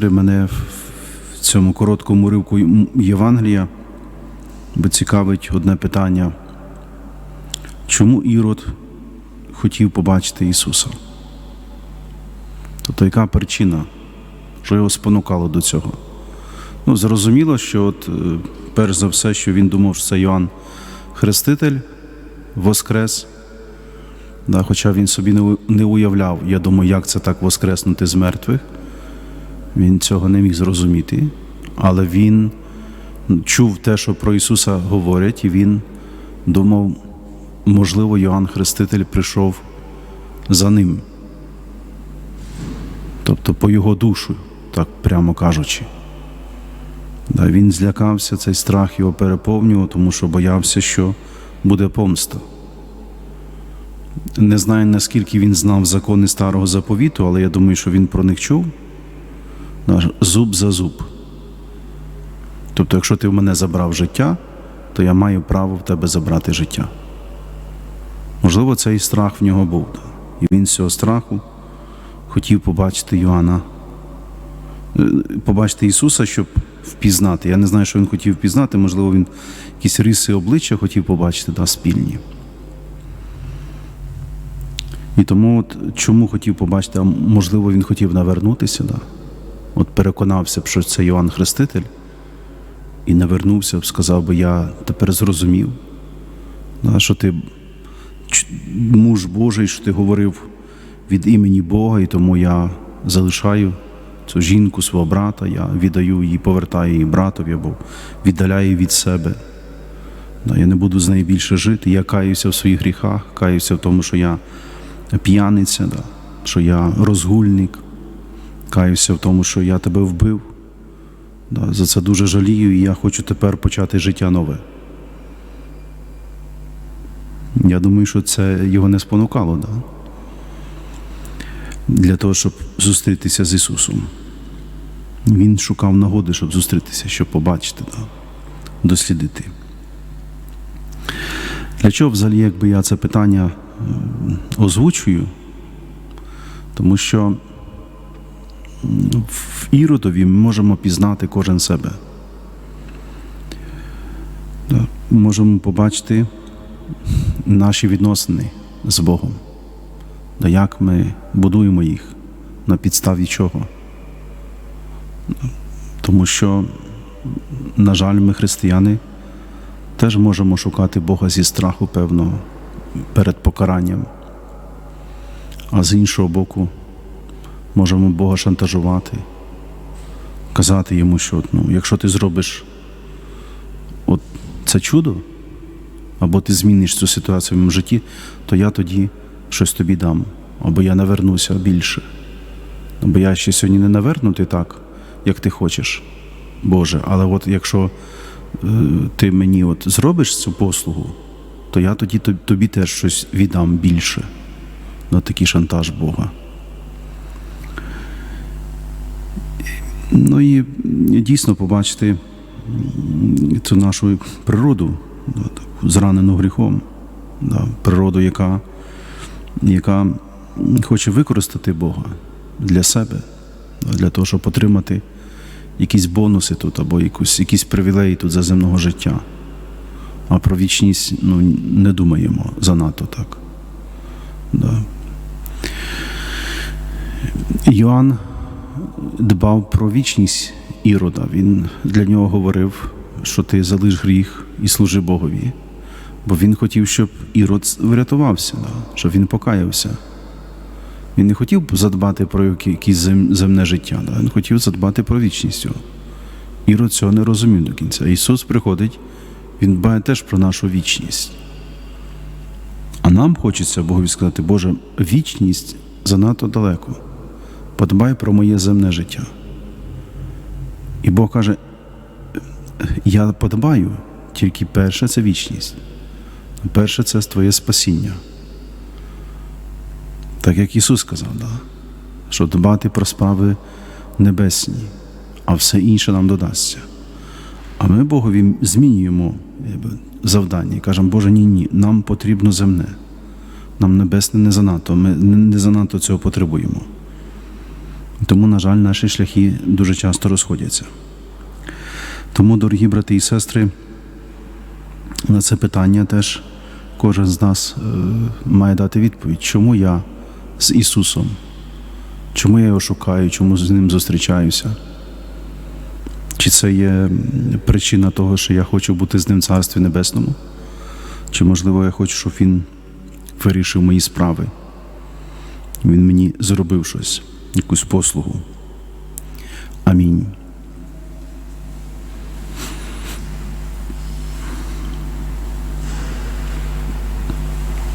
сестри, мене в цьому короткому ривку Євангелія би цікавить одне питання. Чому Ірод хотів побачити Ісуса? Тобто, яка причина, що його спонукало до цього? Ну, зрозуміло, що от, е, перш за все, що він думав, що це Йоанн Хреститель воскрес. Да, хоча він собі не уявляв, я думаю, як це так воскреснути з мертвих. Він цього не міг зрозуміти, але він чув те, що про Ісуса говорять, і він думав, можливо, Йоанн Хреститель прийшов за ним. Тобто по його душу, так прямо кажучи. Да, він злякався, цей страх його переповнював, тому що боявся, що буде помста. Не знаю, наскільки він знав закони старого заповіту, але я думаю, що він про них чув. Зуб за зуб. Тобто, якщо ти в мене забрав життя, то я маю право в тебе забрати життя. Можливо, цей страх в нього був. І він з цього страху хотів побачити Йоанна, е, побачити Ісуса, щоб впізнати. Я не знаю, що він хотів впізнати, можливо, він якісь риси обличчя хотів побачити да, спільні. І тому от, чому хотів побачити, а можливо, він хотів навернутися, да? От переконався б, що це Йоанн Хреститель, і навернувся б, сказав би, я тепер зрозумів, що ти муж Божий, що ти говорив від імені Бога, і тому я залишаю цю жінку, свого брата, я віддаю її, повертаю її братові або віддаляю її від себе. Я не буду з нею більше жити. Я каюся в своїх гріхах, каюся в тому, що я п'яниця, що я розгульник, каюся в тому, що я тебе вбив. За це дуже жалію, і я хочу тепер почати життя нове. Я думаю, що це його не спонукало, да? для того, щоб зустрітися з Ісусом. Він шукав нагоди, щоб зустрітися, щоб побачити, да? дослідити. Для чого взагалі, якби я це питання е, озвучую? Тому що в Іродові ми можемо пізнати кожен себе. Можемо побачити наші відносини з Богом, як ми будуємо їх, на підставі чого. Тому що, на жаль, ми християни теж можемо шукати Бога зі страху, певно, перед покаранням. А з іншого боку, можемо Бога шантажувати, казати йому, що ну, якщо ти зробиш от це чудо, або ти зміниш цю ситуацію в моєму житті, то я тоді щось тобі дам, або я навернуся більше. Бо я ще сьогодні не навернутий так, як ти хочеш, Боже. Але от якщо е, ти мені от зробиш цю послугу, то я тоді тобі теж щось віддам більше. На такий шантаж Бога. Ну і дійсно побачити цю нашу природу, зранену гріхом, природу, яка, яка хоче використати Бога для себе, для того, щоб отримати якісь бонуси тут або якусь, якісь привілеї тут за земного життя. А про вічність ну, не думаємо занадто так. Да. Йоанн дбав про вічність Ірода. Він для нього говорив, що ти залиш гріх і служи Богові. Бо він хотів, щоб Ірод врятувався, щоб він покаявся. Він не хотів задбати про якесь земне життя, він хотів задбати про вічність. його. Ірод цього не розумів до кінця. Ісус приходить, Він дбає теж про нашу вічність. А нам хочеться Богові сказати, Боже, вічність занадто далеко. Подбай про моє земне життя. І Бог каже: я подбаю, тільки перше це вічність. Перше це твоє спасіння. Так як Ісус сказав, да? що дбати про справи небесні, а все інше нам додасться. А ми Богові змінюємо завдання і кажемо, Боже, ні, ні, нам потрібно земне. Нам небесне не занадто, ми не занадто цього потребуємо. Тому, на жаль, наші шляхи дуже часто розходяться. Тому, дорогі брати і сестри, на це питання теж кожен з нас е, має дати відповідь, чому я з Ісусом, чому я його шукаю, чому з ним зустрічаюся. Чи це є причина того, що я хочу бути з ним в Царстві Небесному? Чи, можливо, я хочу, щоб він вирішив мої справи? Він мені зробив щось, якусь послугу. Амінь.